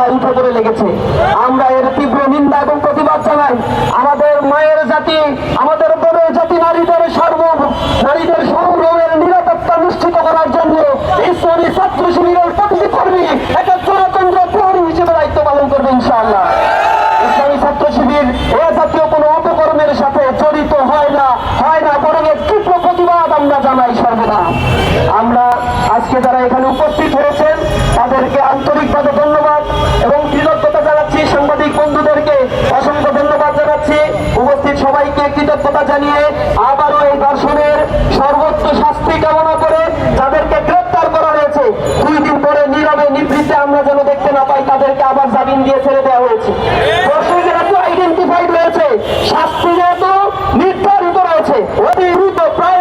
একটি উঠে পড়ে লেগেছে। আমরা এর তীব্র নিন্দা এবং প্রতিবাদ জানাই। আমাদের মায়ের জাতি, আমাদের বোনের জাতি নারীদের সর্ব নারীদের সংগ্রামের নিরাপত্তা নিশ্চিত করার জন্য ইসলামী ছাত্র শিবিরের প্রতিটি কর্মী একটা চোরাচন্দ্র প্রহরী হিসেবে দায়িত্ব পালন করবে ইনশাআল্লাহ। ইসলামী ছাত্র শিবির এ জাতীয় কোনো অপকর্মের সাথে জড়িত হয় না হয় না, বরং তীব্র প্রতিবাদ আমরা জানাই সর্বদা। আমরা আজকে যারা এখানে উপস্থিত হয়েছেন, তাদেরকে আন্তরিকভাবে ধন্যবাদ। এবং কৃতজ্ঞতা জানাচ্ছি সাংবাদিক বন্ধুদেরকে অসংখ্য ধন্যবাদ জানাচ্ছি। উপস্থিত সবাইকে কৃতজ্ঞতা জানিয়ে আবারও এই দর্শনের সর্বোচ্চ শাস্তি কামনা করে যাদেরকে গ্রেপ্তার করা হয়েছে, দুই দিন পরে নীরবে নিবৃত্তে আমরা যেন দেখতে না পাই, তাদেরকে আবার জামিন দিয়ে ছেড়ে দেওয়া হয়েছে। আইডেন্টিফাইড রয়েছে। শাস্তি যেহেতু নির্ধারিত রয়েছে অতি দ্রুত প্রায়